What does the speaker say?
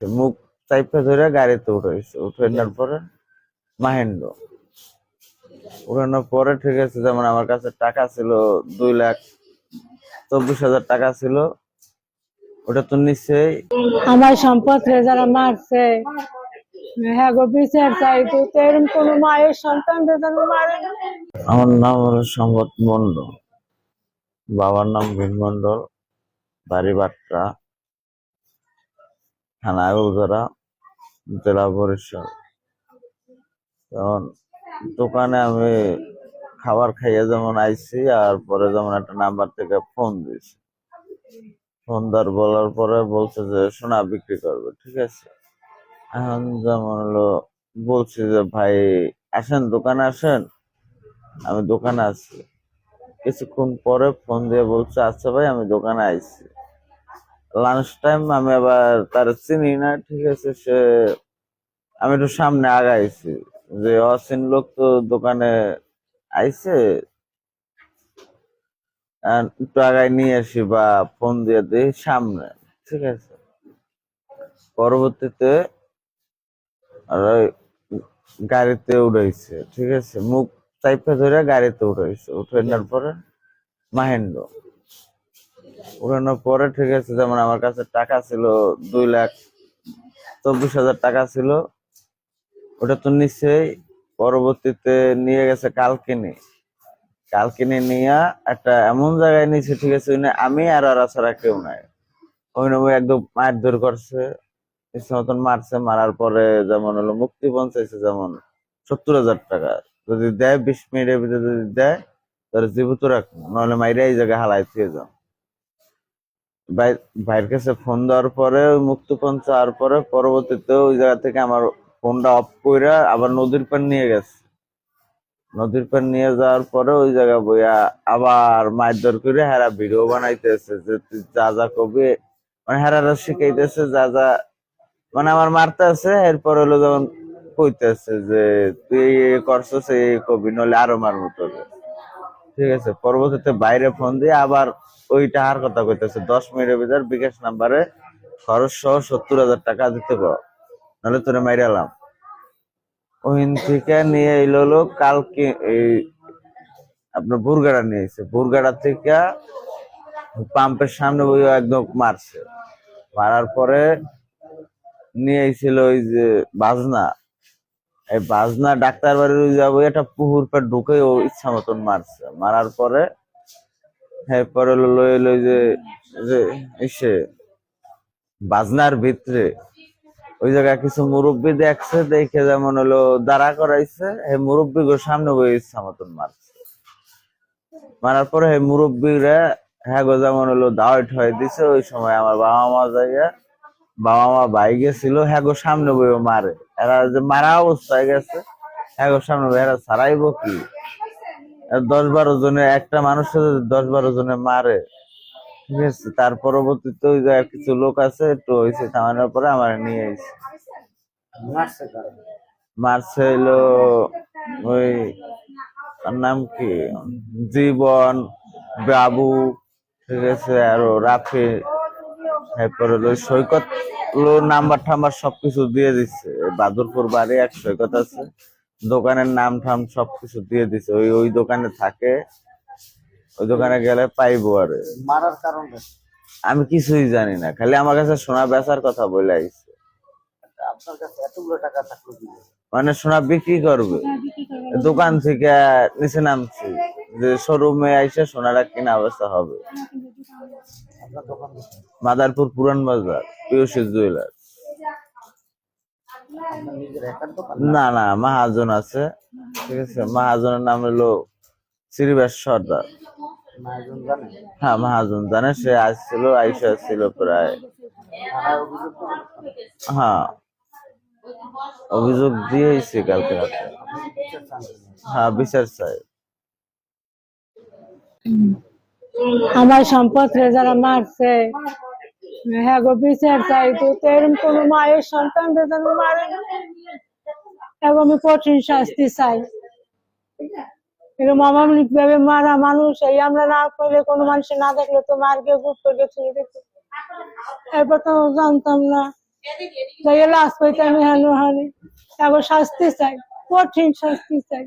মুখ চাইপে ধরে গাড়িতে উঠাইছে উঠানোর পরে মাহেন্দ্র। উঠানোর পরে ঠিক আছে যেমন আমার কাছে টাকা ছিল দুই লাখ চব্বিশ হাজার টাকা ছিল ওটা তো নিশ্চয়ই আমার সম্পদ যারা মারছে হ্যাঁ গো বিচার চাই তো তো এরকম কোনো মায়ের সন্তান রে যেন মারে আমার নাম হলো সম্পদ মন্ডল বাবার নাম ভীম মন্ডল বাড়ি বাট্টা থানা জেলা বরিশাল তখন দোকানে আমি খাবার খাইয়ে যেমন আইছি, আর পরে যেমন একটা নাম্বার থেকে ফোন দিয়েছি। ফোন দেওয়ার বলার পরে বলছে যে, সোনা বিক্রি করবে, ঠিক আছে? এখন যেমন হলো, বলছি যে, ভাই, আসেন, দোকানে আসেন। আমি দোকানে আছি। কিছুক্ষণ পরে ফোন দিয়ে বলছে আচ্ছা ভাই, আমি দোকানে আইছি। লাঞ্চ টাইম আমি আবার তার চিনি না, ঠিক আছে, সে আমি একটু সামনে আগাইছি। যে অচিন লোক তো দোকানে আইছে একটু আগায় নিয়ে আসি বা ফোন দিয়ে দিই সামনে, ঠিক আছে। পরবর্তীতে গাড়িতে উড়াইছে ঠিক আছে। মুখ চাইপে ধরে গাড়িতে উঠাইছে উঠানোর পরে মাহেন্দ্র। উঠানোর পরে ঠিক আছে, যেমন আমার কাছে টাকা ছিল দুই লাখ চব্বিশ হাজার টাকা ছিল, ওটা তো নিশ্চয়ই পরবর্তীতে নিয়ে গেছে কালকিনি। কালকিনি নিয়ে একটা এমন জায়গায় নিয়েছে, ঠিক আছে আমি আর ওরা ছাড়া কেউ নাই। ওই একদম মারধর করছে, ইচ্ছে মতন মারছে, মারার পরে যেমন হলো মুক্তি পৌঁছাইছে যেমন সত্তর হাজার টাকা। যদি দেয় বিশ মিনিটের ভিতরে যদি দেয়, তাহলে জীবিত রাখব, নাহলে মাইরা এই জায়গায় হালাই থেকে যাও ভাইয়ের কাছে ফোন দেওয়ার পরে, ওই মুক্তিপণ চাওয়ার পরে, পরবর্তীতে ওই জায়গা থেকে আমার ফোনটা অফ কইরা আবার নদীর পার নিয়ে গেছে। নদীর পার নিয়ে যাওয়ার পরে ওই জায়গা বইয়া আবার মারধর করে হেরা ভিডিও বানাইতেছে, যে তুই যা যা কবি মানে হেরারা শিখাইতেছে যা যা মানে আমার মারতে আছে এরপর হলো যখন কইতেছে যে, তুই এই এই কবি নলে আরও মারবো তোকে। ঠিক আছে, পরবর্তীতে বাইরে ফোন দিয়ে আবার ওই টাকার কথা কইতেছে, দশ মিনিটের ভিতর বিকাশ নাম্বারে খরচ সহ সত্তর হাজার টাকা দিতে পারো, নাহলে তোরে মাইরালাম ওইখান থেকে নিয়ে এলো হলো কালকে এই আপনার বুরগাড়া নিয়ে এসে, বুরগাড়া থেকে পাম্পের সামনে বই একদম মারছে। মারার পরে নিয়ে এসেছিল ওই যে বাজনা এই বাজনা ডাক্তার ওই যাব একটা পুকুর পর ঢুকে ও ইচ্ছা মতন মারছে। মারার পরে পরে হলো লই লই যে এসে বাজনার ভিতরে ওই জায়গায় কিছু মুরব্বী দেখছে, দেখে যেমন হলো দাঁড়া করাইছে এই মুরব্বী গো সামনে বই ইচ্ছা মতন মারছে। মারার পরে এই মুরব্বীরা হ্যাঁ গো, যেমন হলো দাওয়াই ঠয় দিছে, ওই সময় আমার বাবা মা যাইয়া, বাবা মা ভাই গেছিল হ্যাঁ গো, সামনে বইও মারে। এরা যে মারা অবস্থায় গেছে গো সামনে এরা ছাড়াইবো কি? দশ বারো জনে একটা মানুষ দশ বারো জনে মারে ঠিক আছে? তার পরবর্তীতে ওই জায়গায় কিছু লোক আছে একটু হয়েছে থামানোর পরে আমার নিয়ে এসে মারছে হইল ওই তার নাম কি? জীবন বাবু ঠিক আছে? আরও রাফি এরপরে হলো সৈকত। নাম্বার টাম্বার সবকিছু দিয়ে দিচ্ছে বাদুরপুর বাড়ি এক সৈকত আছে। দোকানের নাম টাম সবকিছু দিয়ে দিচ্ছে ওই ওই দোকানে থাকে। ওই দোকানে গেলে পাইবো আরে। মারার কারণ আমি কিছুই জানি না। খালি আমার কাছে সোনা বেচার কথা বলে আইছে। আপনার কাছে এতগুলো টাকা থাকল মানে সোনা বিক্রি করবে। দোকান থেকে নিচে নামছি। যে শোরুমে আইসে সোনাটা কেনা অবস্থা হবে? মাদারপুর পুরান বাজার পিয়সী জুয়েলার না না, মাহাজন আছে, ঠিক আছে মাহাজনের নাম হলো শ্রীবাস সর্দার হ্যাঁ মাহাজন জানে, সে আসছিল, আইসা ছিল প্রায়? হ্যাঁ অভিযোগ দিয়েছি কালকে রাতে? হ্যাঁ বিচার চাই আমার সম্পদ যারা মারছে। হ্যাঁ গো, বিচার চাই তো এরকম কোনো মায়ের সন্তান যেন মারে এবং আমি কঠিন শাস্তি চাই। এরকম অমানবিক ভাবে মারা মানুষ, এই আমরা না করলে কোনো মানুষ না দেখলে তো মার গিয়ে গুপ করে ছেড়ে দিত। এরপর তো জানতাম না। তাই লাশ পাইতে আমি হেন এখন শাস্তি চাই, কঠিন শাস্তি চাই।